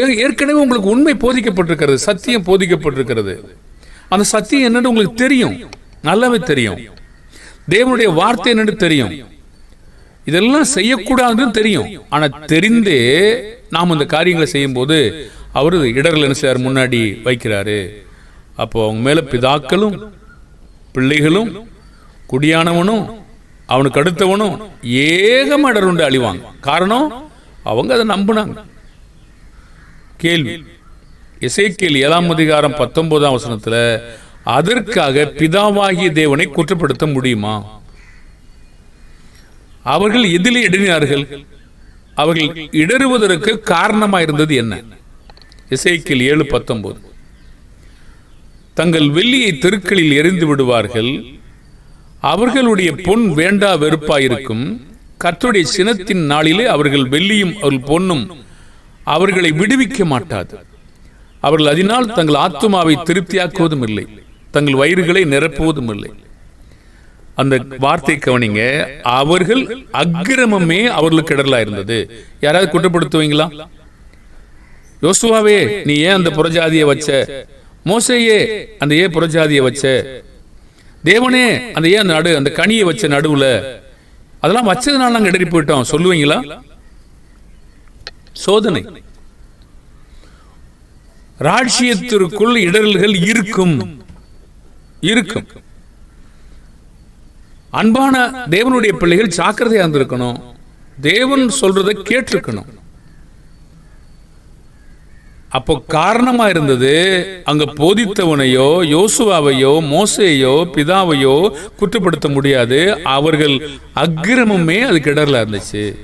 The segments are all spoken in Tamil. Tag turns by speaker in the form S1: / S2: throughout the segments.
S1: ஏற்கனவே உங்களுக்கு உண்மை போதிக்கப்பட்டிருக்கிறது சத்தியம் போதிக்கப்பட்டிருக்கிறது. அந்த சத்தியம் என்னன்னு உங்களுக்கு தெரியும். நல்லாவே தெரியும். தேவனுடைய வார்த்தை என்னன்னு தெரியும். இதெல்லாம் செய்யக்கூடாதுன்னு தெரியும். ஆனா தெரிந்தே நாம் அந்த காரியங்களை செய்யும்போது அவர் இடர்கள் என்ன செய்யார் முன்னாடி வைக்கிறாரு. அப்போ அவங்க மேல பிதாக்களும் பிள்ளைகளும் குடியானவனும் அவனுக்கு அடுத்தவனும் ஏகமா இடருண்டு அழிவாங்க. காரணம் அவங்க அதை நம்பினாங்க. கேள்வி. இசைக்கேல் ஏழாம் அதிகாரம் பத்தொன்பதாம் வசனத்தில் அதற்காக பிதாவாகிய தேவனை குற்றப்படுத்த முடியுமா? அவர்கள் எதிலே இடறினார்கள் அவர்கள் இடறுவதற்கு காரணமா இருந்தது என்ன? இசைக்கில் ஏழு பத்தொன்பது. தங்கள் வெள்ளியை தெருக்களில் எரிந்து விடுவார்கள். அவர்களுடைய பொன் வேண்டா வெறுப்பாயிருக்கும். கத்துடைய சினத்தின் நாளிலே அவர்கள் வெள்ளியும் அவர்கள் பொன்னும் அவர்களை விடுவிக்க மாட்டாது. அவர்கள் அதனால் தங்கள் ஆத்மாவை திருப்தியாக்குவதும் இல்லை தங்கள் வயிறுகளை நிரப்புவதும் இல்லை அந்த வார்த்தை கவனிங்க. அவர்கள் அக்கிரமமே அவர்களுக்கு இடரலா இருந்தது. யாராவது குற்றப்படுத்துவீங்களா? யோசுவாவே நீ ஏன் அந்த புறஜாதியை வச்ச? மோசையே அந்த ஏன் புறஜாதியை வச்ச? தேவனே அந்த ஏன் அந்த நடு அந்த கனியை வச்ச நடுவுல? அதெல்லாம் வச்சதுனால நாங்க இடறி போயிட்டோம் சொல்லுவீங்களா? சோதனை. ராட்சியத்திற்குள் இடரல்கள் இருக்கும். இருக்கும். அன்பான தேவனுடைய பிள்ளைகள் ஜாக்கிரதையா இருந்திருக்கணும். தேவன் சொல்றதை கேட்டிருக்கணும். அப்போ காரணமா இருந்தது அங்க போதித்தவனையோ யோசுவாவையோ மோசையோ பிதாவையோ குற்றப்படுத்த முடியாது. அவர்கள் அக்கிரமமே அதுக்கு இடர்ல இருந்துச்சு.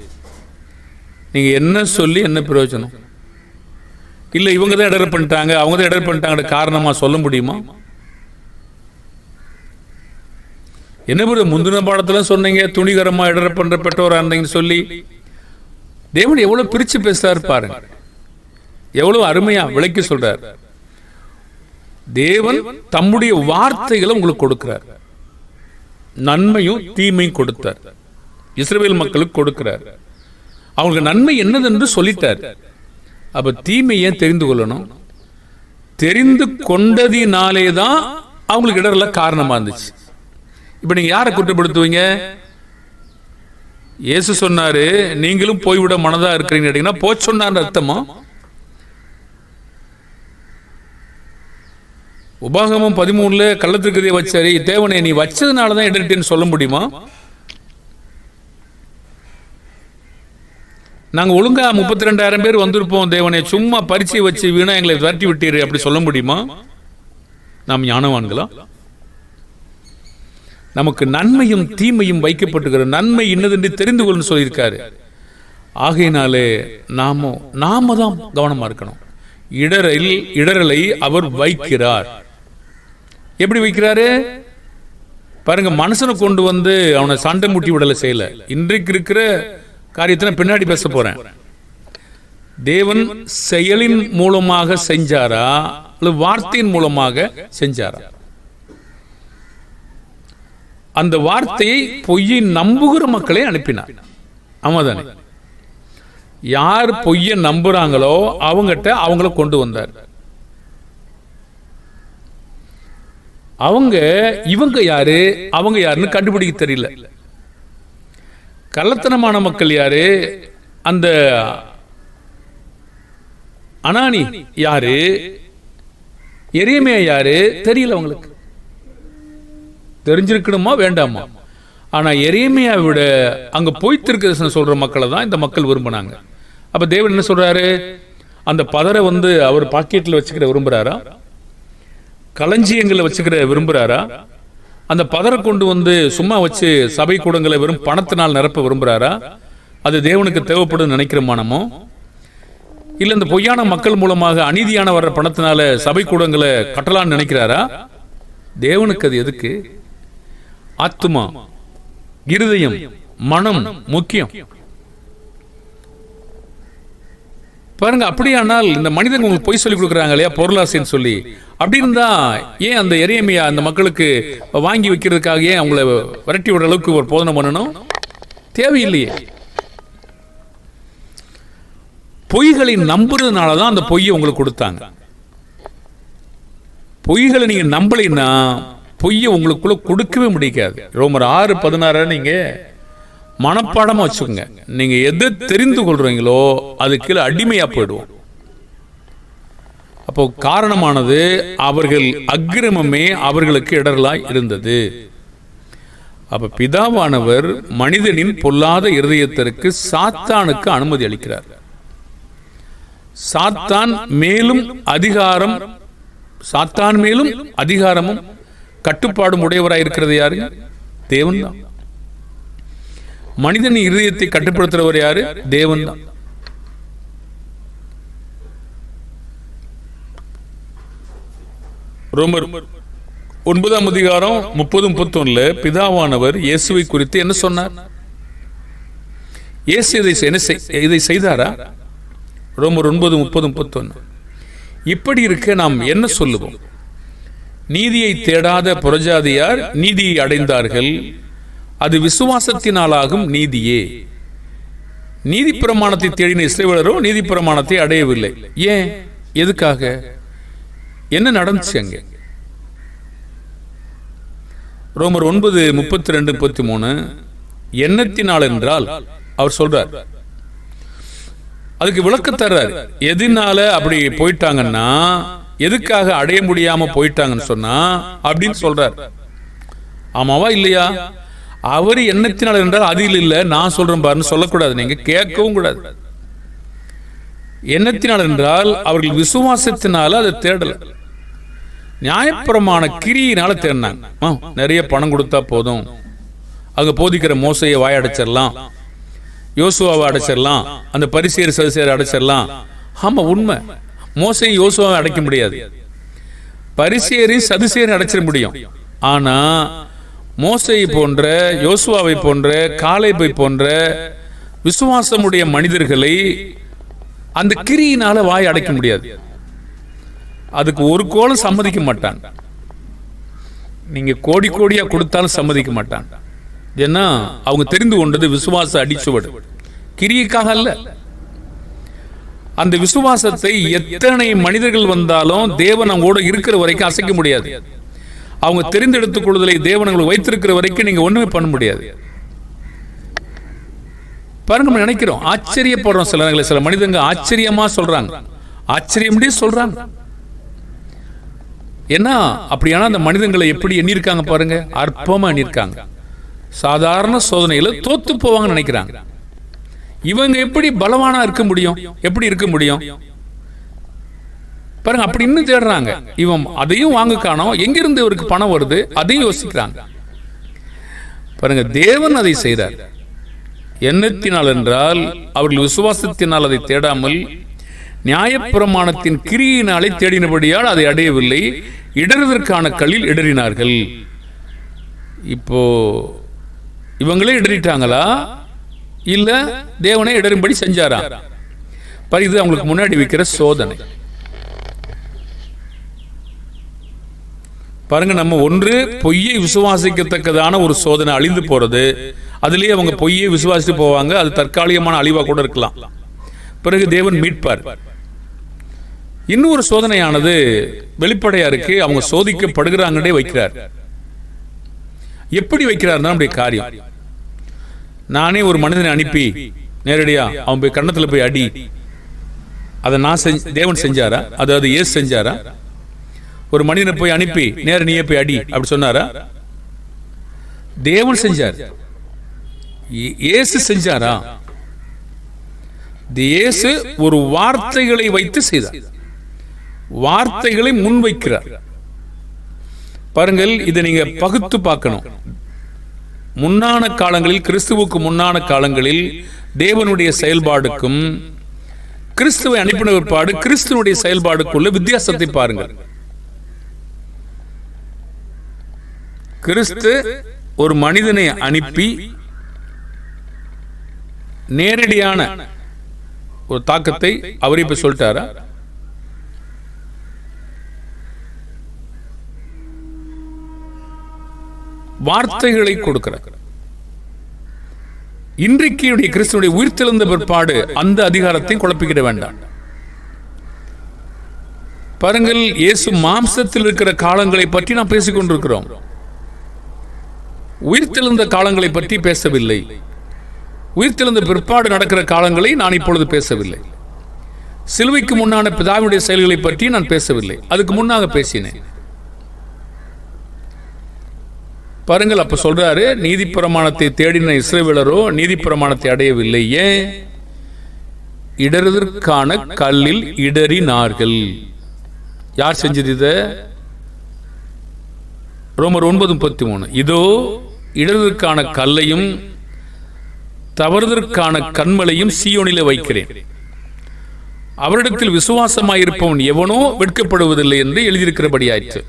S1: நீங்க என்ன சொல்லி என்ன பிரயோஜனம்? இல்ல இவங்க தான் இடர் பண்ணிட்டாங்க அவங்க தான் இடர் பண்ணிட்டாங்க காரணமா சொல்ல முடியுமா? என்ன ஒரு முந்தின பாடத்தில் சொன்னீங்க துணிகரமாக இடர பண்ற பெற்றோராக இருந்தீங்கன்னு சொல்லி. தேவன் எவ்வளோ பிரிச்சு பேசுறாரு பாருங்க. எவ்வளவு அருமையா விளக்கி சொல்கிறார் தேவன் தம்முடைய வார்த்தைகளை உங்களுக்கு கொடுக்கிறார். நன்மையும் தீமையும் கொடுத்தார். இஸ்ரேல் மக்களுக்கு கொடுக்கிறார். அவங்களுக்கு நன்மை என்னதென்று சொல்லிட்டார். அப்ப தீமையை தெரிந்து கொள்ளணும்? தெரிந்து கொண்டதினாலே தான் அவங்களுக்கு இடர்ல காரணமா இருந்துச்சு. இப்போ நீங்க யாரை குற்றப்படுத்துவீங்க? இயேசு சொன்னார் நீங்களும் போய்விட மனதா இருக்கிறீங்க கேட்டிங்கன்னா போச் சொன்னார் அர்த்தமா? உபாகமம் பதிமூணுல கள்ளத்திற்கதையை வச்சாரு தேவனை நீ வச்சதுனால தான் இடர்ட்டேன்னு சொல்ல முடியுமா? நாங்க ஒழுங்கா முப்பத்தி ரெண்டாயிரம் பேர் வந்திருப்போம் தேவனை. சும்மா பரிச்சை வச்சு வீணா எங்களை விரட்டி விட்டீர் அப்படி சொல்ல முடியுமா? நாம் ஞானவான்களா? நமக்கு நன்மையும் தீமையும் வைக்கப்பட்டிருக்கிற நன்மை இன்னதென்று தெரிந்து கொள்ளு சொல்லியிருக்காரு. ஆகையினாலே நாமோ நாம தான் கவனமா இருக்கணும். இடரில் இடரலை அவர் வைக்கிறார். எப்படி வைக்கிறாரு? பாருங்க மனுஷனை கொண்டு வந்து அவனை சண்டை முட்டி விடலை செய்யல. இன்றைக்கு இருக்கிற காரியத்தை பின்னாடி பேச போறேன். தேவன் செயலின் மூலமாக செஞ்சாரா? அல்லது வார்த்தையின் மூலமாக செஞ்சாரா? அந்த வார்த்தையை பொய்யை நம்புகிற மக்களை அனுப்பினார். ஆமாதானே? யார் பொய்யை நம்புறாங்களோ அவங்ககிட்ட அவங்கள கொண்டு வந்தார். அவங்க இவங்க யாரு? அவங்க யாருன்னு கண்டுபிடிக்க தெரியல. கள்ளத்தனமான மக்கள் யாரு? அந்த அனானி யாரு? எரியமையா யாரு? தெரியல அவங்களுக்கு. தெரிஞ்சிருக்கணுமா? வேண்டாமா? ஆனா எரியமையா விட அங்க பொய்த்திருக்க சொல்ற மக்களை தான் இந்த மக்கள் விரும்பினாங்க. அப்ப தேவன் என்ன சொல்றாரு? அந்த பதரை வந்து அவர் பாக்கெட்ல வச்சுக்கிற விரும்புறாரா? களஞ்சியங்களை வச்சுக்கிற விரும்புறாரா? அந்த பதரை கொண்டு வந்து சும்மா வச்சு சபை கூடங்களை வெறும் பணத்தினால் நிரப்ப விரும்புகிறாரா அது தேவனுக்கு தேவைப்படும் நினைக்கிறோமானமோ இல்லை இந்த பொய்யான மக்கள் மூலமாக அநீதியான வர்ற பணத்தினால சபை கூடங்களை கட்டலான்னு நினைக்கிறாரா? தேவனுக்கு அது எதுக்கு? ஆத்மா இருதயம் மனம் முக்கியம். பாருங்க அப்படியானால் இந்த மனிதன் உங்களுக்கு பொய் சொல்லி கொடுக்குறாங்க இல்லையா? பொருளாசைன்னு சொல்லி. அப்படி இருந்தா ஏன் அந்த எரியமையா அந்த மக்களுக்கு வாங்கி வைக்கிறதுக்காக ஏன் அவங்கள விரட்டி விடுற அளவுக்கு ஒரு போதனை பண்ணணும்? தேவையில்லையே. பொய்களை நம்புறதுனால தான் அந்த பொய்யை உங்களுக்கு கொடுத்தாங்க. பொய்களை நீங்க நம்பலைன்னா பொய்யை உங்களுக்குள்ள கொடுக்கவே முடியாது. ரோமர் ஆறு பதினாறு நீங்க மனப்பாடமா வச்சுக்கோங்க. நீங்க எதை தெரிந்து கொள்றீங்களோ அது கீழே அடிமையாக போயிடுவோம். அப்போ காரணமானது அவர்கள் அக்கிரமமே அவர்களுக்கு இடரலாய் இருந்தது. அப்போ பிதாவானவர் மனிதனின் பொல்லாத இருதயத்திற்கு சாத்தானுக்கு அனுமதி அளிக்கிறார். சாத்தான் மேலும் அதிகாரம் சாத்தான் மேலும் அதிகாரமும் கட்டுப்பாடும் உடையவராய் இருக்கிறது யாரு? தேவன் தான். மனிதன் இருதயத்தை கட்டுப்படுத்துறவர் யாரு? தேவன் தான். ரோமர் ஒன்பதாம் அதிகாரம் முப்பது முப்பத்தொன்னுல பிதாவானவர் இயேசுவை குறித்து என்ன சொன்னார்? இயேசு இதை என்ன செய்- இதை செய்தாரா? ரோமர் ஒன்பது முப்பது முப்பத்தொன்னு. இப்படி இருக்க நாம் என்ன சொல்லுவோம்? நீதியை தேடாத புறஜாதியார் நீதியை அடைந்தார்கள். அது விசுவாசத்தினாலாகும் நீதியே. நீதி பிரமாணத்தை தேடின இஸ்ரேலரோ நீதி பிரமாணத்தை அடையவில்லை. ஏன்? எதுக்காக? என்ன நடந்துச்சு அங்க? ரோமர் ஒன்பது முப்பத்தி ரெண்டு முப்பத்தி மூணு எண்ணத்தினால் என்றால் அவர் சொல்றார். அதுக்கு விளக்க தர்றார். எதனால அப்படி போயிட்டாங்கன்னா எதுக்காக அடைய முடியாம போயிட்டாங்கன்னு சொன்னா அப்படின்னு சொல்றார். ஆமாவா இல்லையா? அவர் எண்ணத்தினால் என்றால் அதில் இல்ல. நான் சொல்றேன் பாருன்னு சொல்லக்கூடாது. நீங்க கேட்கவும் கூடாது. எண்ணத்தினால் என்றால் அவர்கள் விசுவாசத்தினால அதை தேடல. நியாயப்புறமான கிரியினால தேடினாங்க. நிறைய பணம் கொடுத்தா போதும். அங்க போதிக்கிற மோசையை வாயடைச்சிடலாம் யோசுவாவை அடைச்சிடலாம். அந்த பரிசேர் சதுசேர் அடைச்சிடலாம். ஆமா உண்மை. மோசையை யோசுவாவை அடைக்க முடியாது. பரிசேரி சதுசேரி அடைச்சிட முடியும். ஆனா மோசை போன்ற யோசுவாவை போன்ற காலேபை போன்ற விசுவாசமுடைய மனிதர்களை அந்த கிரியினால வாய் அடைக்க முடியாது. அதுக்கு ஒரு கோலம் சம்மதிக்க மாட்டான். நீங்க கோடி கோடியா கொடுத்தாலும் சம்மதிக்க மாட்டான். ஏன்னா அவங்க தெரிந்து கொண்டது விசுவாச அடிச்சுவடு. கிரியைக்காக அல்ல. அந்த விசுவாசத்தை எத்தனை மனிதர்கள் வந்தாலும் தேவன் அவங்களோட இருக்கிற வரைக்கும் அசைக்க முடியாது. அவங்க தெரிந்தெடுத்துக் கொள்ளுதலை தேவனங்களை வைத்திருக்கிற வரைக்கும் நீங்க ஒண்ணுமே பண்ண முடியாது. பாருங்க நம்ம நினைக்கிறோம். ஆச்சரியப்படுறோம் சில நேரங்களில். சில மனிதங்க ஆச்சரியமா சொல்றாங்க. ஆச்சரியம்டே சொல்றாங்க. என்ன அப்படியானா அந்த மனிதங்களை எப்படி எண்ணியிருக்காங்க பாருங்க? அற்பமா எண்ணியிருக்காங்க. சாதாரண சோதனையில தோத்து போவாங்கன்னு நினைக்கிறாங்க. இவங்க எப்படி பலவானா இருக்க முடியும்? எப்படி இருக்க முடியும்? பாருங்க அப்படி இன்னும் தேடுறாங்க. இவன் அதையும் வாங்க காணோம் எங்கிருந்து இவருக்கு பணம் வருது அதையும் யோசிக்கிறாங்க. பாருங்க தேவன் அதை செய்தார். எண்ணத்தினால் என்றால் அவர்கள் விசுவாசத்தினால் அதை தேடாமல் நியாயப்பிரமாணத்தின் கிரியினாலே தேடினபடியால் அதை அடையவில்லை இடறுவதற்கான கல்லில் இடறினார்கள். இப்போ இவங்களே இடறிட்டாங்களா? இல்ல தேவனே இடரும்படி செஞ்சாரா? பரி இது அவங்களுக்கு முன்னாடி வைக்கிற சோதனை. பாருங்க நம்ம ஒன்று பொய்யை விசுவாசிக்கத்தக்கதான ஒரு சோதனை அழிந்து போறது. அதுலேயே அவங்க பொய்யை விசுவாசித்து போவாங்க அது தற்காலிகமான அழிவா கூட இருக்கலாம். பிறகு தேவன் மீட்பார். இன்னொரு சோதனையானது வெளிப்படையா இருக்கு அவங்க சோதிக்கப்படுகிறாங்கன்னே வைக்கிறார். எப்படி வைக்கிறார் நம்முடைய காரியம். நானே ஒரு மனிதனை அனுப்பி நேரடியா அவன் போய் கன்னத்துல போய் அடி. அதை நான் செஞ்ச தேவன் செஞ்சாரா? அதாவது ஏசு செஞ்சாரா? ஒரு மனிதனை போய் அனுப்பி நேர நீயே போய் அடி அப்படி சொன்னாரா? தேவன் செஞ்சார். இயேசு செஞ்சாரா? இயேசு ஒரு வார்த்தைகளை வைத்து செய்தார். வார்த்தைகளை முன்வைக்கிறார். பாருங்கள் இதை நீங்க பகுத்து பார்க்கணும். முன்னான காலங்களில் கிறிஸ்துவுக்கு முன்னான காலங்களில் தேவனுடைய செயல்பாடுக்கும் கிறிஸ்துவை அனுப்பின பிற்பாடு கிறிஸ்துவனுடைய செயல்பாடுக்குள்ள வித்தியாசத்தை பாருங்கள். கிறிஸ்து ஒரு மனிதனை அனுப்பி நேரடியான ஒரு தாக்கத்தை அவர் இப்ப சொல்லிட்டாரா? வார்த்தைகளை கொடுக்கிறார். இன்றைக்கு என்னுடைய கிறிஸ்துவனுடைய உயிர்த்தெழுந்த பிற்பாடு அந்த அதிகாரத்தையும் குழப்பிக்கிட வேண்டாம். பாருங்கள் இயேசு மாம்சத்தில் இருக்கிற காலங்களை பற்றி நாம் பேசிக்கொண்டிருக்கிறோம். உயிர்த்தெழுந்த காலங்களை பற்றி பேசவில்லை. உயிர்த்தெழுந்த பிற்பாடு நடக்கிற காலங்களை நான் இப்பொழுது பேசவில்லை. சிலுவைக்கு முன்னான பிதாவினுடைய செயல்களை பற்றி நான் பேசவில்லை. அதுக்கு முன்னாக பேசினேன். பாருங்கள் அப்போ சொல்கிறாரு நீதி பிரமாணத்தை தேடின இஸ்ரேவேலரோ நீதி பிரமாணத்தை அடையவில்லை. ஏன்? இடறுதற்கான கல்லில் இடறினார்கள். யார் செஞ்சது இதை? ரோமர் ஒன்பது முப்பத்தி மூணு. இதோ இடதுக்கான கல்லையும் தவறுதற்கான கண்மலையும் சீயோனில வைக்கிறேன். அவரிடத்தில் விசுவாசமாயிருப்பவன் எவனோ வெட்கப்படுவதில்லை என்று எழுதியிருக்கிறபடியாயிற்று.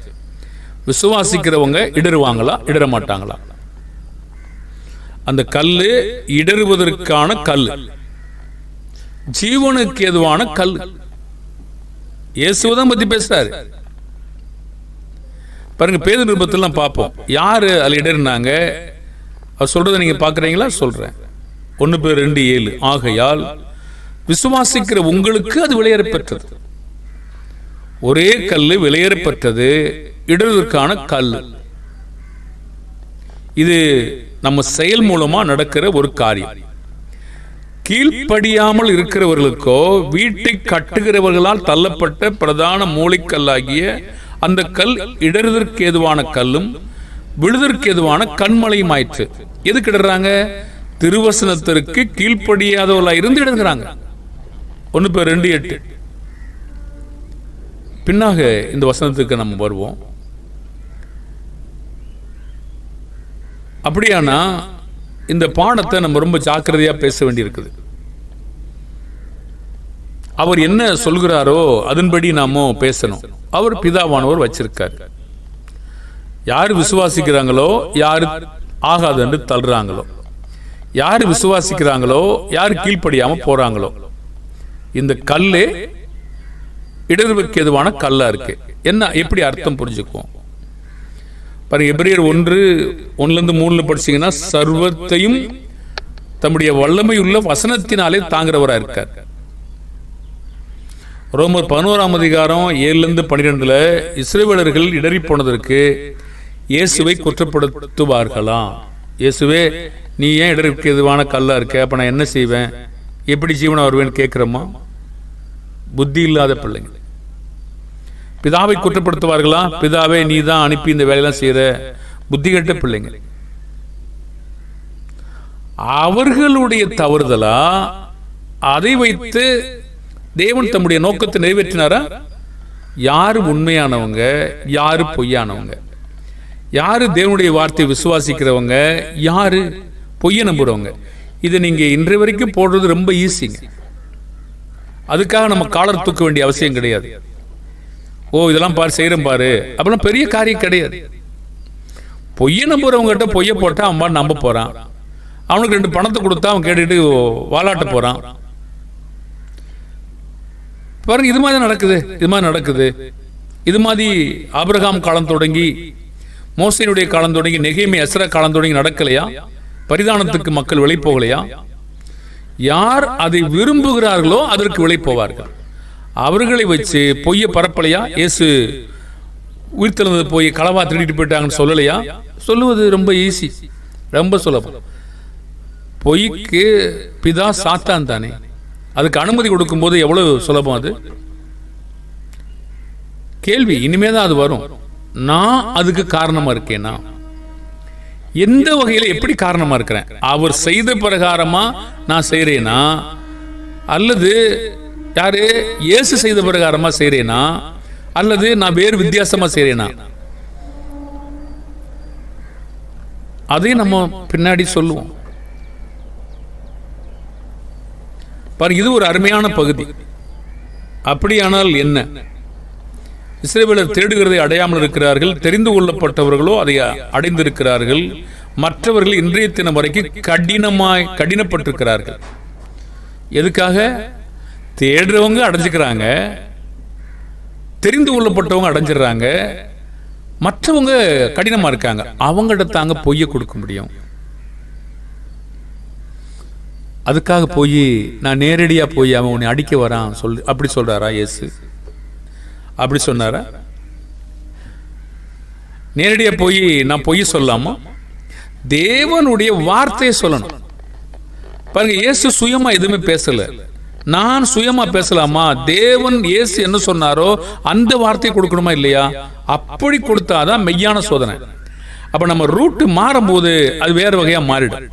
S1: விசுவாசிக்கிறவங்க இடருவாங்களா இடற மாட்டாங்களா அந்த கல் இடறுவதற்கான கல். ஜீவனுக்கு எதுவான கல். இயேசுவதான் பத்தி பேசுறாரு. பாருங்க பேத நிருபத்திலாம் பார்ப்போம். யாரு அதில் இடர்னாங்க அவர் சொல்றதை நீங்க பார்க்குறீங்களா சொல்றேன். ஒன்று பேர் ரெண்டு ஏழு. ஆகையால் விசுவாசிக்கிற உங்களுக்கு அது விளையேறப்பெற்றது ஒரே கல் விளையேறப்பெற்றது இடறுவதற்கான கல். இது நம்ம செயல் மூலமா நடக்கிற ஒரு காரியம். கீழ்ப்படியாமல் இருக்கிறவர்களுக்கோ வீட்டை கட்டுகிறவர்களால் தள்ளப்பட்ட பிரதான மூளைக்கல்லாகிய அந்த கல் இடறுதற்கு ஏதுவான கல்லும் விழுதற்கு ஏதுவான கண்மலையும் ஆயிற்று எதுக்கு இடறாங்க திருவசனத்திற்கு கீழ்ப்படியாதவர்களா இருந்து இடங்குறாங்க ஒன்று பேர் ரெண்டு எட்டு. பின்னாக இந்த வசனத்துக்கு நம்ம வருவோம். அப்படியானா இந்த பாடத்தை நம்ம ரொம்ப ஜாக்கிரதையா பேச வேண்டியிருக்குது. அவர் என்ன சொல்கிறாரோ அதன்படி நாமோ பேசணும். அவர் பிதாவானவர் வச்சிருக்கார். யார் விசுவாசிக்கிறாங்களோ யார் ஆகாது என்று தள்ளுறாங்களோ. யார் விசுவாசிக்கிறாங்களோ யார் கீழ்ப்படியாம போறாங்களோ. இந்த கல்லே இடர்வுக்கு எதுவான கல்லா இருக்கு. என்ன எப்படி அர்த்தம் புரிஞ்சுக்குவோம்? பாருங்க எபிரேயர் ஒன்று ஒன்றுலேருந்து மூணுல படிச்சீங்கன்னா சர்வத்தையும் தம்முடைய வல்லமையுள்ள வசனத்தினாலே தாங்குறவரா இருக்கார். ரோமர் பதினோராம் அதிகாரம் ஏழுலேருந்து பன்னிரெண்டுல இஸ்ரேவேலர்கள் இடறி போனதற்கு இயேசுவை குற்றப்படுத்துவார்களாம். இயேசுவே நீ ஏன் இடருக்கு எதுவான கல்லா இருக்க? அப்ப நான் என்ன செய்வேன்? எப்படி ஜீவனம் வருவேன்னு கேட்குறோமா? புத்தி இல்லாத பிள்ளைங்க. பிதாவை குற்றப்படுத்துவார்களா? பிதாவை நீ தான் அனுப்பி இந்த வேலையெல்லாம் செய்யற புத்தி கெட்ட பிள்ளைங்க. அவர்களுடைய தவறுதலா? அதை வைத்து தேவன் தம்முடைய நோக்கத்தை நிறைவேற்றினாரா? யாரு உண்மையானவங்க யாரு பொய்யானவங்க? யாரு தேவனுடைய வார்த்தையை விசுவாசிக்கிறவங்க யாரு பொய்ய நம்புறவங்க? இதை நீங்க இன்றைய வரைக்கும் போடுறது ரொம்ப ஈஸிங்க. அதுக்காக நம்ம காலர் தூக்க வேண்டிய அவசியம் கிடையாது. ஓ இதெல்லாம் பாரு செய்யறோம் பாரு. அப்படிலாம் பெரிய காரியம் கிடையாது. பொய்ய நம்புறவங்ககிட்ட பொய்ய போட்டா அவன் நம்ப போறான். அவனுக்கு ரெண்டு பணத்தை கொடுத்தா அவன் கேட்டுட்டு வாலாட்ட போறான். பாருங்க இது மாதிரி நடக்குது. இது மாதிரி நடக்குது. இது மாதிரி ஆபிரகாம் காலம் தொடங்கி மோசையினுடைய காலம் தொடங்கி நெகைமை அசர காலம் தொடங்கி நடக்கலையா? பரிதானத்துக்கு மக்கள் விலை போகலையா? யார் அதை விரும்புகிறார்களோ அதற்கு விலை போவார்கள். அவர்களை வச்சு பொய்ய பரப்பலையா? இயேசு உயிர்த்தெழுந்தது போய் களவா திருடிட்டு போயிட்டாங்கன்னு சொல்லலையா? சொல்லுவது ரொம்ப ஈஸி ரொம்ப சுலபம். பொய்க்கு பிதா சாத்தான் தானே? அதுக்கு அனுமதி கொடுக்கும்போது எவ்வளவு சுலபம் அது? கேள்வி இனிமே தான் அது வரும். நான் அதுக்கு காரணமா இருக்கேனா? எந்த வகையில் எப்படி காரணமா இருக்கிறேன்? அவர் செய்த பிரகாரமா நான் செய்கிறேனா அல்லது யாரு இயேசு செய்த பிரகாரமா செய்கிறேனா அல்லது நான் வேறு வித்தியாசமா செய்கிறேனா அதையும் நம்ம பின்னாடி சொல்லுவோம். பாருங்க இது ஒரு அருமையான பகுதி. அப்படியானால் என்ன? இஸ்ரேவேலர் தேடுகிறதை அடையாமல் இருக்கிறார்கள் தெரிந்து கொள்ளப்பட்டவர்களோ அதை அடைந்திருக்கிறார்கள். மற்றவர்கள் இன்றைய தினம் வரைக்கும் கடினமாய் கடினப்பட்டிருக்கிறார்கள். எதுக்காக? தேடுறவங்க அடைஞ்சுக்கிறாங்க தெரிந்து கொள்ளப்பட்டவங்க அடைஞ்சிடுறாங்க. மற்றவங்க கடினமா இருக்காங்க. அவங்கள்ட்ட தாங்க பொய்ய கொடுக்க முடியும். அதுக்காக போய் நான் நேரடியாக போய் அவன் உன்னை அடிக்க வரான் சொல் அப்படி சொல்றாரா இயேசு? அப்படி சொன்னாரா? நேரடியாக போய் நான் பொய் சொல்லாமா தேவனுடைய வார்த்தையை சொல்லணும். பாருங்க இயேசு சுயமா எதுவுமே பேசல. நான் சுயமா பேசலாமா? தேவன் இயேசு என்ன சொன்னாரோ அந்த வார்த்தையை கொடுக்கணுமா இல்லையா? அப்படி கொடுத்தாதான் மெய்யான சோதனை. அப்ப நம்ம ரூட்டு மாறும்போது அது வேற வகையா மாறிடும்.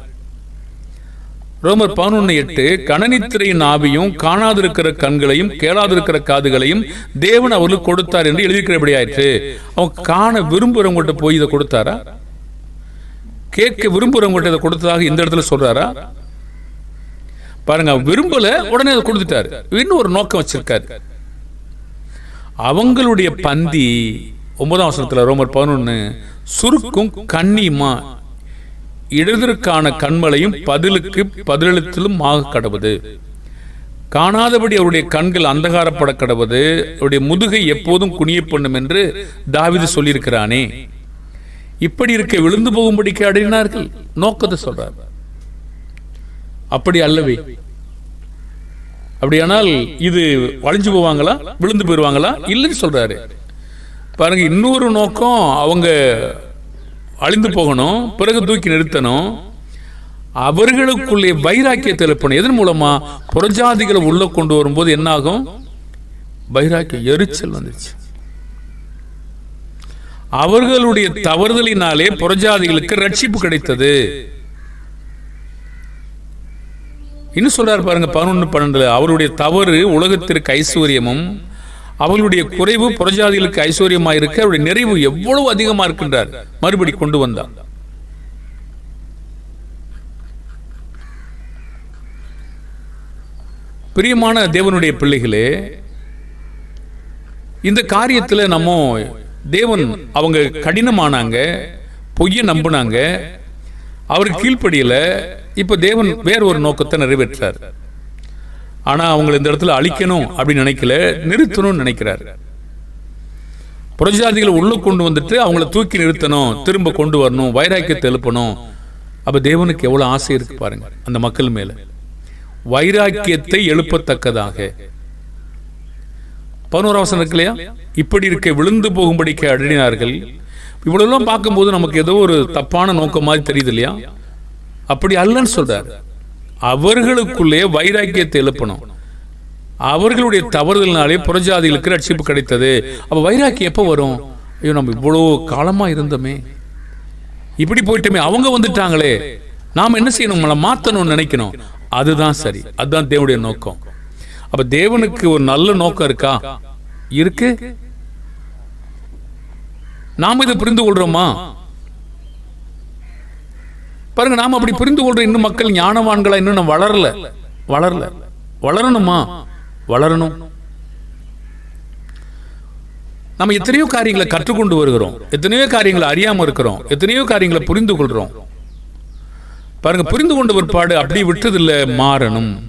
S1: ரோமர் பதினொன்னு எட்டு கணனித்திரையின் ஆவியும் காணாதிருக்கிற கண்களையும் கேளாதிருக்கிற காதுகளையும் தேவன் அவர்களுக்கு கொடுத்தார் என்று எழுதியிருக்கிறபடி ஆயிற்று அவன் காண விரும்புறவங்கள்ட்ட போய் இதை கொடுத்தாரா? கேட்க விரும்புறவங்கள்ட்ட இதை கொடுத்ததாக இந்த இடத்துல சொல்றாரா? பாருங்க விரும்பல உடனே அதை கொடுத்துட்டாரு. இன்னும் ஒரு நோக்கம் வச்சிருக்காரு. அவங்களுடைய பந்தி ஒன்பதாம் வசனத்துல ரோமர் பதினொன்னு சுருக்கும் கண்ணியுமா? இடதற்கான கண்மலையும் பதிலுக்கு பதிலளித்தலும் ஆக கடவுது. காணாதபடி அவருடைய கண்கள் அந்தகாரப்பட கடவுது. அவருடைய முதுகை எப்போதும் குனிய பண்ணும் என்று தாவிது சொல்லியிருக்கிறானே. இப்படி இருக்க விழுந்து போகும்படிக்கு அடையினார்கள் நோக்கத்தை சொல்றார். அப்படி அல்லவே. அப்படியானால் இது வளைஞ்சு போவாங்களா? விழுந்து போயிடுவாங்களா இல்லைன்னு சொல்றாரு. பாருங்க இன்னொரு நோக்கம் அவங்க அழிந்து போகணும் பிறகு தூக்கி நிறுத்தணும். அவர்களுக்குள்ளே வைராக்கியத்தை எழுப்பணும். எதன் மூலமா? புறஜாதிகளை உள்ள கொண்டு வரும்போது என்னாகும்? வைராக்கியம் வைராக்கிய எரிச்சல் வந்துச்சு அவர்களுடைய தவறுதலினாலே புறஜாதிகளுக்கு ரட்சிப்பு கிடைத்தது. இன்னும் சொல்றாரு பாருங்க பதினொன்று பன்னெண்டுல அவருடைய தவறு உலகத்திற்கு ஐஸ்வர்யமும் அவர்களுடைய குறைவு புறஜாதிகளுக்கு ஐஸ்வர்யமா இருக்க அவருடைய நிறைவு எவ்வளவு அதிகமா இருக்கின்றார்? மறுபடி கொண்டு வந்தார் பிரியமான தேவனுடைய பிள்ளைகளே இந்த காரியத்துல நம்ம தேவன் அவங்க கடினமானாங்க பொய்ய நம்பினாங்க அவருக்கு கீழ்ப்படியில் இப்ப தேவன் வேற ஒரு நோக்கத்தை நிறைவேற்றார். ஆனா அவங்களை இந்த இடத்துல அழிக்கணும் அப்படின்னு நினைக்கல நிறுத்தணும்னு நினைக்கிறார். புறஜாதிகளை உள்ள கொண்டு வந்துட்டு அவங்கள தூக்கி நிறுத்தணும் திரும்ப கொண்டு வரணும் வைராக்கியத்தை எழுப்பணும். அப்போ தேவனுக்கு எவ்வளவு ஆசை இருக்கு பாருங்க அந்த மக்கள் மேல. வைராக்கியத்தை எழுப்பத்தக்கதாக. பதினோராவசனம் இருக்கு இல்லையா? இப்படி இருக்க விழுந்து போகும்படிக்கு அடினார்கள் இவ்வளோலாம் பார்க்கும்போது நமக்கு ஏதோ ஒரு தப்பான நோக்கம் மாதிரி தெரியுது இல்லையா? அப்படி அல்லன்னு சொல்றாரு. அவர்களுக்குள்ளே வைராக்கியத்தை எழுப்பணும். அவர்களுடைய தவறுதலினாலே புறஜாதிகளுக்கு ரட்சிப்பு கிடைத்தது. அப்போ வைராக்கியம் எப்போ வரும்? ஐயோ நம்ம இவ்வளோ காலமாக இருந்தோமே. இப்படி போயிட்டோமே அவங்க வந்துட்டாங்களே. நாம் என்ன செய்யணும்? நம்மளை மாற்றணும்னு நினைக்கணும். அதுதான் சரி. அதுதான் தேவனுடைய நோக்கம். அப்போ தேவனுக்கு ஒரு நல்ல நோக்கம் இருக்கா? இருக்கு. நாம் இதை புரிந்து கொள்கிறோமா பாருங்க நாம அப்படி புரிந்து கொள்ற இன்னும் மக்கள் ஞானவான்களா இன்னும் நம்ம வளரல. வளரல. வளரணுமா? வளரணும். நம்ம எத்தனையோ காரியங்களை கற்றுக்கொண்டு வருகிறோம். எத்தனையோ காரியங்களை அறியாம இருக்கிறோம். எத்தனையோ காரியங்களை புரிந்து கொள்கிறோம் பாருங்க புரிந்து கொண்ட பிற்பாடு அப்படி விட்டதில்லை மாறணும்.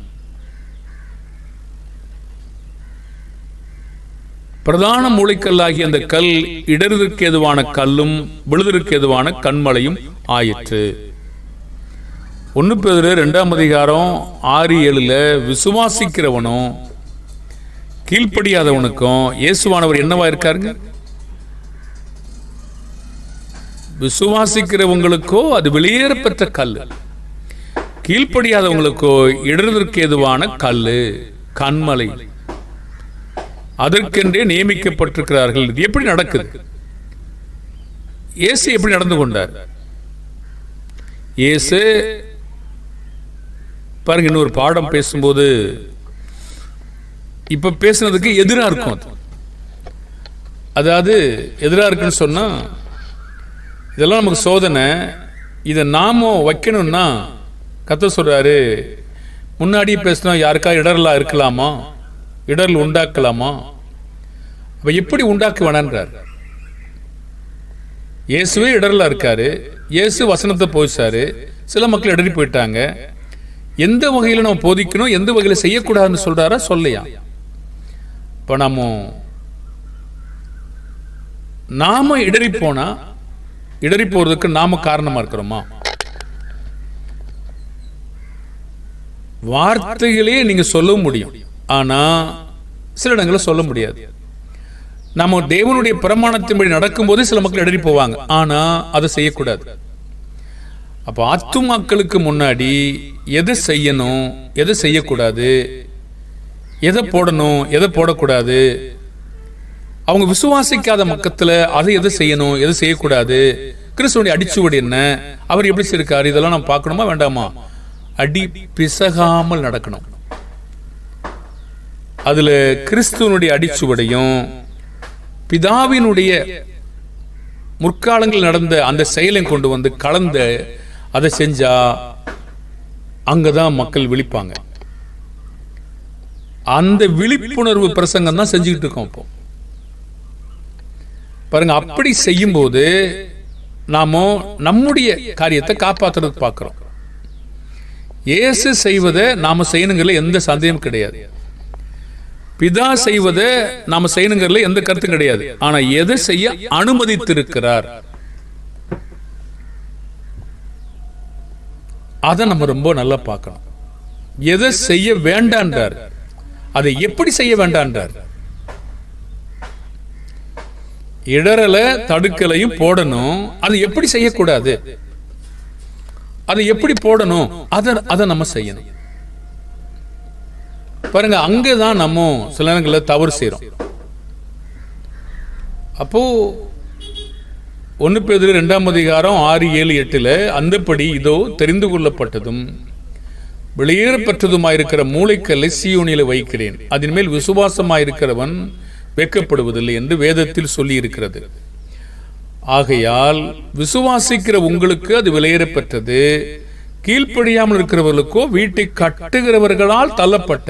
S1: பிரதான மூளைக்கல்லாகிய அந்த கல் இடருதற்கு எதுவான கல்லும் விழுதற்கு எதுவான கண்மலையும் ஆயிற்று. ஒன்று பேர் ரெண்டாம் அதிகாரம் ஆறு ஏழில் விசுவாசிக்கிறவனும் கீழ்ப்படியாதவனுக்கும் இயேசுவானவர் என்னவா இருக்காருங்க? விசுவாசிக்கிறவங்களுக்கோ அது வெளியேறப்பெற்ற கல் கீழ்ப்படியாதவங்களுக்கோ இடறுதற்கு எதுவான கல் கண்மலை அதற்கென்றே நியமிக்கப்பட்டிருக்கிறார்கள். இது எப்படி நடக்குது? இயேசு எப்படி நடந்து கொண்டார்? இயேசு பாருங்க இன்னொரு பாடம் பேசும்போது இப்போ பேசுனதுக்கு எதிரா இருக்கும் அது. அதாவது எதிரா இருக்குன்னு சொன்னா இதெல்லாம் நமக்கு சோதனை. இதை நாம வைக்கணும்னா கத்த சொல்றாரு முன்னாடியே பேசினா யாருக்கா இடர்லா இருக்கலாமா? இடர்ல உண்டாக்கலாமா? அப்போ எப்படி உண்டாக்க வேணான்றார் இயேசுவே இடர்ல இருக்காரு. இயேசு வசனத்தை போயிச்சாரு சில மக்கள் இடறி போயிட்டாங்க. எந்த வகையில் நம்ம போதிக்கணும் எந்த வகையில் செய்யக்கூடாதுன்னு சொல்றாரா சொல்லையா? இப்போ நம்ம நாம இடறி இடறி போகிறதுக்கு நாம காரணமா இருக்கிறோமா? வார்த்தைகளே நீங்க சொல்ல முடியும். ஆனால் சில இடங்களில் சொல்ல முடியாது. நம்ம தேவனுடைய பிரமாணத்தின்படி நடக்கும்போது சில மக்கள் இடறி போவாங்க ஆனால் அதை செய்யக்கூடாது. அப்போ ஆத்துமாக்களுக்கு முன்னாடி எதை செய்யணும் எதை செய்யக்கூடாது எதை போடணும் எதை போடக்கூடாது? அவங்க விசுவாசிக்காத மக்கத்துல அதை எதை செய்யணும் எதை செய்யக்கூடாது? கிறிஸ்துவனுடைய அடிச்சுவடி என்ன? அவர் எப்படி செய்யிருக்காரு இதெல்லாம் நம்ம பார்க்கணுமா வேண்டாமா? அடி பிசகாமல் நடக்கணும். அதில் கிறிஸ்துவனுடைய அடிச்சுவடையும் பிதாவினுடைய முற்காலங்கள் நடந்த அந்த செயலை கொண்டு வந்து கலந்த அதை செஞ்சா அங்கதான் மக்கள் விழிப்பாங்க. அந்த விழிப்புணர்வு பிரசங்கம் தான் செஞ்சுக்கிட்டு இருக்கோம் இப்போ. பாருங்க அப்படி செய்யும்போது நாம நம்முடைய காரியத்தை காப்பாத்துறதுக்கு பார்க்குறோம் இயேசு செய்வதை நாம செய்யணுங்கிறதுல எந்த சந்தேகம் கிடையாது. பிதா செய்வதை நாம செய்யணுங்கிறதுல எந்த கருத்தும் கிடையாது. ஆனா எதை செய்ய அனுமதித்திருக்கிறார்? அதை நம்ம ரொம்ப நல்லா பார்க்கணும். எதை செய்ய வேண்டான்றார். அதை எப்படி செய்ய வேண்டான்றார். இடரல தடுக்கலையும் போடணும். அது எப்படி செய்யக்கூடாது. அதை எப்படி போடணும். அதை அதை நம்ம செய்யணும். பாருங்க அங்கதான் நம்ம சில நேரங்களில் தவறு செய்யறோம் அப்போ ஒன்று பேர் ரெண்டாம் அதிகாரம் ஆறு ஏழு எட்டில் அந்தப்படி இதோ தெரிந்து கொள்ளப்பட்டதும் வெளியேறப்பட்டதுமாயிருக்கிற மூளைக்கல்லை சீயோனியில் வைக்கிறேன். அதன் மேல் விசுவாசமாயிருக்கிறவன் வெட்கப்படுவதில்லை என்று வேதத்தில் சொல்லி இருக்கிறது ஆகையால் விசுவாசிக்கிற உங்களுக்கு அது வெளியேறப்பெற்றது. கீழ்ப்படியாமல் இருக்கிறவர்களுக்கோ வீட்டை கட்டுகிறவர்களால் தள்ளப்பட்ட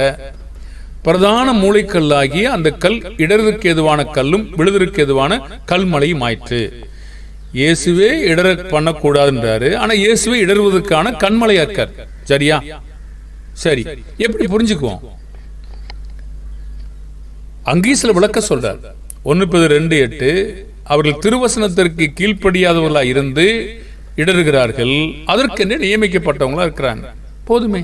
S1: பிரதான மூளைக்கல்லாகிய அந்த கல் இடருக்கு எதுவான கல்லும் விழுதற்கு எதுவான கல்மலையும் ஆயிற்று. இயேசுவே இடர பண்ணக்கூடாதுன்றாரு. ஆனா இயேசுவே இடறுவதற்கான கண்மலை அக்கர் சரியா? சரி. எப்படி புரிஞ்சுக்குவோம்? அங்கேயும் சில விளக்க சொல்றார். ஒன்னு பேர் ரெண்டு எட்டு. அவர்கள் திருவசனத்திற்கு கீழ்ப்படியாதவர்களா இருந்து இடறுகிறார்கள். அதற்கென்று நியமிக்கப்பட்டவங்களா இருக்கிறாங்க. போதுமே.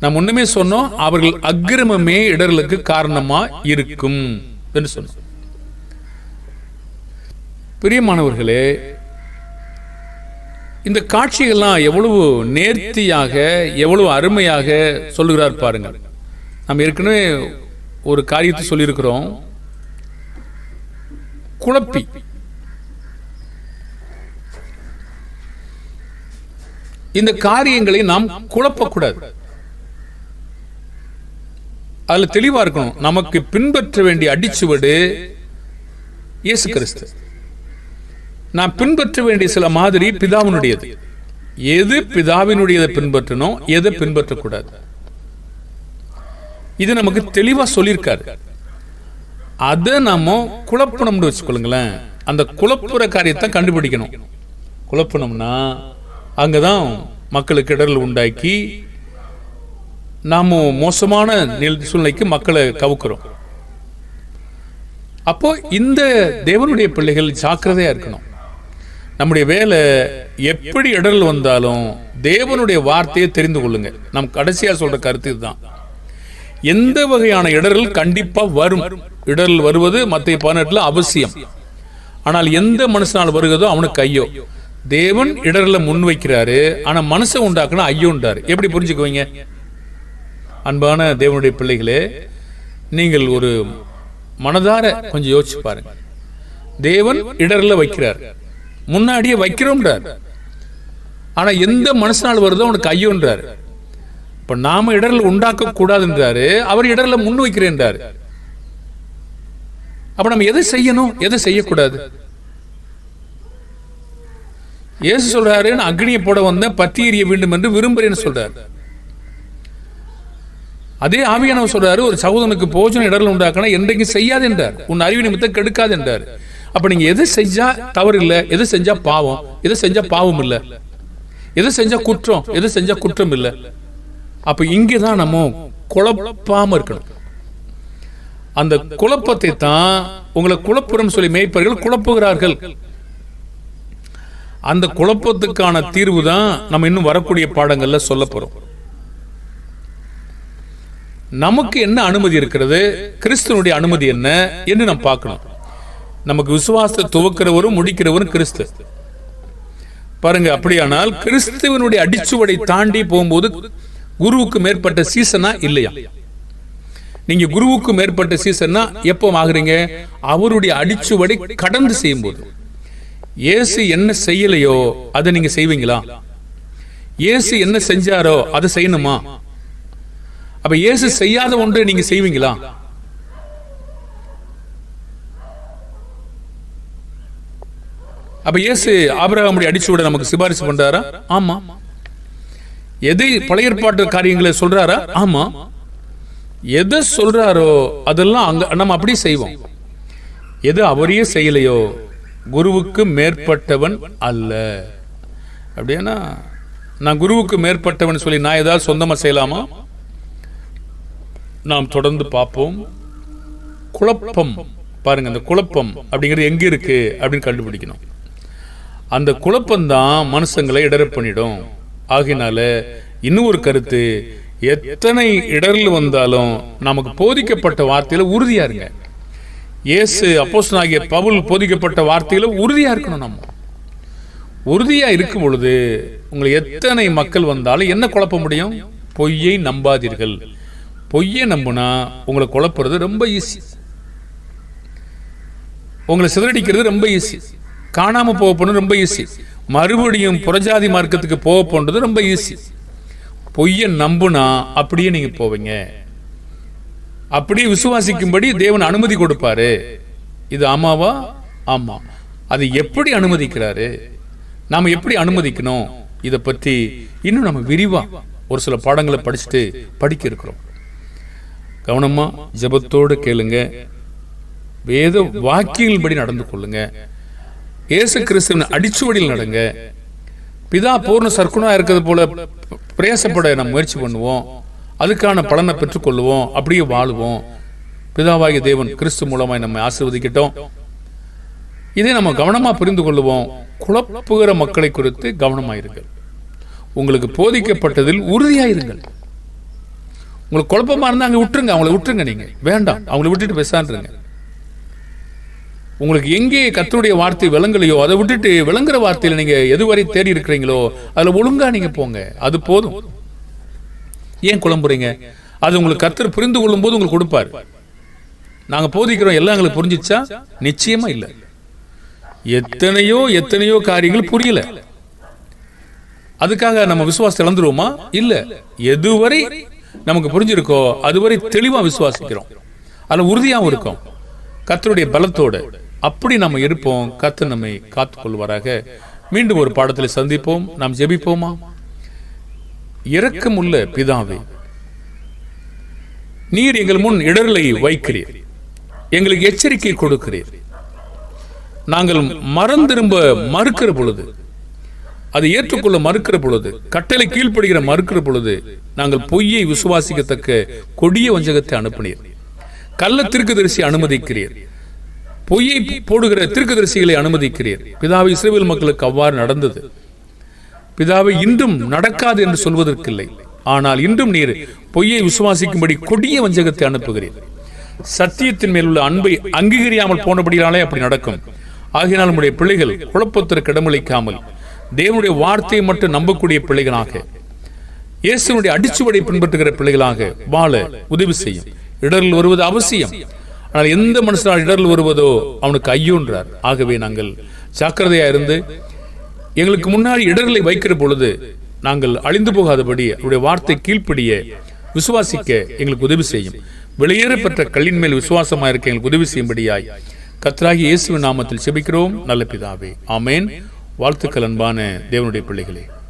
S1: நாம் முன்னமே சொன்னோம் அவர்கள் அக்கிரமமே இடர்களுக்கு காரணமா இருக்கும் என்று சொன்னோம். பிரியமானவர்களே இந்த காட்சிகள்லாம் எவ்வளவு நேர்த்தியாக எவ்வளவு அருமையாக சொல்லுகிறார் பாருங்கள். நம்ம ஏற்கனவே ஒரு காரியத்தை சொல்லியிருக்கிறோம். குழப்பி. இந்த காரியங்களை நாம் குழப்பக்கூடாது. அதுல தெளிவா இருக்கணும். நமக்கு பின்பற்ற வேண்டிய அடிச்சுவடு இயேசு கிறிஸ்து. நான் பின்பற்ற வேண்டிய சில மாதிரி பிதாவினுடையது. எது பிதாவினுடையதை பின்பற்றணும் எதை பின்பற்றக்கூடாது? இது நமக்கு தெளிவா சொல்லியிருக்காரு. அதை நாம குழப்பணும்னு வச்சுக்கொள்ளுங்களேன். அந்த குழப்புற காரியத்தை கண்டுபிடிக்கணும். குழப்பணும்னா அங்கதான் மக்களுக்கு இடர்கள் உண்டாக்கி நாம மோசமான சூழ்நிலைக்கு மக்களை கவுக்கிறோம். அப்போ இந்த தேவனுடைய பிள்ளைகள் ஜாக்கிரதையா இருக்கணும். நம்முடைய வேலை எப்படி இடர்கள் வந்தாலும் தேவனுடைய வார்த்தையை தெரிந்து கொள்ளுங்க நம் கடைசியா சொல்ற கருத்து இதுதான். எந்த வகையான இடர்கள் கண்டிப்பா வரும். இடர்கள் வருவது மத்திய பதினெட்டுல அவசியம். ஆனால் எந்த மனுஷனால் வருகிறதோ அவனுக்கு ஐயோ. தேவன் இடர்ல முன் வைக்கிறாரு ஆனா மனசை உண்டாக்குனா ஐயோன்றாரு. எப்படி புரிஞ்சுக்குவீங்க? அன்பான தேவனுடைய பிள்ளைகளே நீங்கள் ஒரு மனதார கொஞ்சம் யோசிச்சு பாருங்க. தேவன் இடர்ல வைக்கிறார். முன்னாடியே வைக்கிறோம்ன்றார். ஆனா எந்த மனுஷனால் வருதோ அவனுக்கு ஐயோன்றார். இப்ப நாம இடர்ல உண்டாக்க கூடாதுன்றாரு அவர் இடர்ல முன் வைக்கிறேன்றார் அப்ப நம்ம எதை செய்யணும்? எதை செய்யக்கூடாது? இயேசு சொல்றாரு நான் அக்னியை போட வந்தேன் பத்தி எறிய வேண்டும் என்று விரும்புறேன்னு சொல்றாரு. அதே ஆவியானவர் சொல்றாரு ஒரு சகோதரனுக்கு போஜன இடர்ல உண்டாக்கினா என்றைக்கும் செய்யாது என்றார் உன் அறிவு நிமித்தம் கெடுக்காது என்றார் அப்ப நீங்க எது செஞ்சா தவறு இல்ல எது செஞ்சா பாவம் எது செஞ்சா பாவம் இல்ல. எது செஞ்சா குற்றம் எது செஞ்சா குற்றம் இல்ல. அப்ப இங்கதான் நம்ம குழப்பாம இருக்கணும். அந்த குழப்பத்தை தான் உங்களை குழப்புறம் சொல்லி மேய்ப்பர்கள் குழப்புகிறார்கள். அந்த குழப்பத்துக்கான தீர்வு தான் நம்ம இன்னும் வரக்கூடிய பாடங்கள்ல சொல்ல போறோம். நமக்கு என்ன அனுமதி இருக்கிறது? கிறிஸ்துவனுடைய அனுமதி என்ன? என்று நாம் பார்க்கணும். நமக்கு விசுவாசத்தை துவக்கிறவரும் முடிக்கிறவரும் கிறிஸ்து. பாருங்க அப்படியானால் கிறிஸ்துவனுடைய அடிச்சுவடை தாண்டி போகும்போது குருவுக்கு மேற்பட்ட சீசனா இல்லையா? நீங்க குருவுக்கு மேற்பட்ட சீசன்னா எப்போ ஆகுறீங்க? அவருடைய அடிச்சுவடை கடந்து செய்யும்போது. இயேசு என்ன செய்யலையோ அதை நீங்க செய்வீங்களா? இயேசு என்ன செஞ்சாரோ அதை செய்யணுமா? அப்ப இயேசு செய்யாத ஒன்றை நீங்க செய்வீங்களா? அப்ப இயேசு ஆபிரகாமுடைய அடிச்சுவடை நமக்கு சிபாரிசு பண்றாரா? ஆமா. எதை பழைய ஏற்பாட்டு காரியங்களை சொல்றாரா? ஆமா. எதை சொல்றாரோ அதெல்லாம் அங்க நம்ம அப்படியே செய்வோம். எது அவரையே செய்யலையோ குருவுக்கு மேற்பட்டவன் அல்ல. அப்படின்னா நான் குருவுக்கு மேற்பட்டவன் சொல்லி நான் ஏதாவது சொந்தமா செய்யலாமா? நாம் தொடர்ந்து பார்ப்போம். குழப்பம். பாருங்க அந்த குழப்பம் அப்படிங்கிறது எங்க இருக்கு அப்படின்னு கண்டுபிடிக்கணும். அந்த குழப்பம்தான் மனுஷங்களை இடர பண்ணிடும் ஆகினால இன்னும் ஒரு கருத்து எத்தனை இடர்கள் வந்தாலும் நமக்கு போதிக்கப்பட்ட வார்த்தையில உறுதியா இருங்க. இயேசு அப்போஸ்தலனாகிய பவுல் போதிக்கப்பட்ட வார்த்தையில உறுதியா இருக்கணும் நம்ம. உறுதியா இருக்கும் பொழுது உங்களை எத்தனை மக்கள் வந்தாலும் என்ன குழப்ப முடியும்? பொய்யை நம்பாதீர்கள். பொய்யை நம்புனா உங்களை குழப்புறது ரொம்ப ஈஸி உங்களை சிதறடிக்கிறது ரொம்ப ஈஸி காணாமல் போக போனது ரொம்ப ஈஸி மறுபடியும் புறஜாதி மார்க்கத்துக்கு போக போன்றது ரொம்ப ஈஸி பொய்யை நம்புனா அப்படியே நீங்கள் போவீங்க. அப்படியே விசுவாசிக்கும்படி தேவன் அனுமதி கொடுப்பாரு. இது ஆமாவா? ஆமாம் அது எப்படி அனுமதிக்கிறாரு? நாம் எப்படி அனுமதிக்கணும்? இதை பற்றி இன்னும் நம்ம விரிவாக ஒரு சில பாடங்களை படிச்சுட்டு படிக்க இருக்கிறோம் கவனமாக ஜெபத்தோடு கேளுங்க. வேத வாக்கியங்களின்படி நடந்து கொள்ளுங்கள் இயேசு கிறிஸ்துவின் அடிச்சுவடியில் நடங்க. பிதா பூர்ண சர்க்குணா இருக்கிறது போல பிரயாசப்பட நம்ம முயற்சி பண்ணுவோம். அதுக்கான பலனை பெற்றுக்கொள்வோம் அப்படியே வாழுவோம். பிதாவாகிய தேவன் கிறிஸ்து மூலமாய் நம்மை ஆசிர்வதிக்கிட்டோம். இதை நம்ம கவனமாக புரிந்து கொள்வோம் குழப்புகிற மக்களை குறித்து கவனமாயிருங்கள். உங்களுக்கு போதிக்கப்பட்டதில் உறுதியாயிருங்கள். உங்களுக்கு குழப்பமா இருந்தா அங்கே விட்டுருங்க. அவங்கள விட்டுருங்க நீங்க. வேண்டாம். அவங்கள விட்டுட்டு பேசாண்டுருங்க உங்களுக்கு எங்கே கத்தருடைய வார்த்தை விளங்கலையோ அதை விட்டுட்டு விளங்குற வார்த்தையில் நீங்கள் எதுவரை தேடி இருக்கிறீங்களோ அதில் ஒழுங்கா நீங்க போங்க. அது போதும். ஏன் குழம்புறீங்க அது உங்களுக்கு கத்தர் புரிந்து கொள்ளும் போது உங்களுக்கு கொடுப்பாரு. நாங்கள் போதிக்கிறோம் எல்லாம் எங்களுக்கு புரிஞ்சிச்சா? நிச்சயமா இல்லை. எத்தனையோ எத்தனையோ காரியங்கள் புரியல. அதுக்காக நம்ம விசுவாசத்தை இழந்துருவோமா? இல்லை. எதுவரை நமக்கு புரிஞ்சிருக்கோ அதுவரை தெளிவாக விசுவாசிக்கிறோம். அதில் உறுதியாகவும் இருக்கும். கத்தருடைய பலத்தோடு. அப்படி நம்ம இருப்போம். கத்து நம்மை காத்துக்கொள்வாராக. மீண்டும் ஒரு பாடத்தில் சந்திப்போம். நாம் ஜெபிப்போமா? இரக்கமுள்ள பிதாவே நீர் எங்கள் முன் இடர்களை வைக்கிறீர். எங்களுக்கு எச்சரிக்கை கொடுக்கிறீர். நாங்கள் மறந்திரும்ப மறுக்கிற பொழுது அதை ஏற்றுக்கொள்ள மறுக்கிற பொழுது கட்டளை கீழ்ப்படுகிற மறுக்கிற பொழுது நாங்கள் பொய்யை விசுவாசிக்கத்தக்க கொடிய வஞ்சகத்தை அனுப்பினீர். கள்ள தீர்க்கதரிசி அனுமதிக்கிறீர். பொய்யை போடுகிற தீர்க்கதரிசிகளை அனுமதிக்கிறீர். பிதாவை இஸ்ரேல் மக்களுக்கு அவ்வாறு நடந்தது. பிதாவை இன்றும் நடக்காது என்று சொல்வதற்கில்லை. ஆனால் இன்றும் நீர் பொய்யை விசுவாசிக்கும்படி கொடிய வஞ்சகத்தை அனுப்புகிறீர். சத்தியத்தின் மேல் உள்ள அன்பை அங்கீகரியாமல் போனபடியாலே அப்படி நடக்கும். ஆகினால் நம்முடைய பிள்ளைகள் குழப்பத்திற்கு இடமளிக்காமல் தேவனுடைய வார்த்தையை மட்டும் நம்பக்கூடிய பிள்ளைகளாக இயேசுனுடைய அடிச்சுவடை பின்பற்றுகிற பிள்ளைகளாக வாழ உதவி செய்யும். இடரில் வருவது அவசியம். ஆனால் எந்த மனுஷனால் இடரில் வருவதோ அவனுக்கு ஐயோன்றார். ஆகவே நாங்கள் ஜாக்கிரதையா இருந்து எங்களுக்கு முன்னாடி இடர்களை வைக்கிற பொழுது நாங்கள் அழிந்து போகாதபடி அவருடைய வார்த்தை கீழ்ப்படிய விசுவாசிக்க எங்களுக்கு உதவி செய்யும். வெளியேற பெற்ற கல்லின் மேல் விசுவாசமாக இருக்க எங்களுக்கு உதவி செய்யும்படியாய் கத்ராகி இயேசுவின் நாமத்தில் செபிக்கிறோம். நல்ல பிதாவே. ஆமேன். வாழ்த்துக்கள் அன்பான தேவனுடைய பிள்ளைகளே.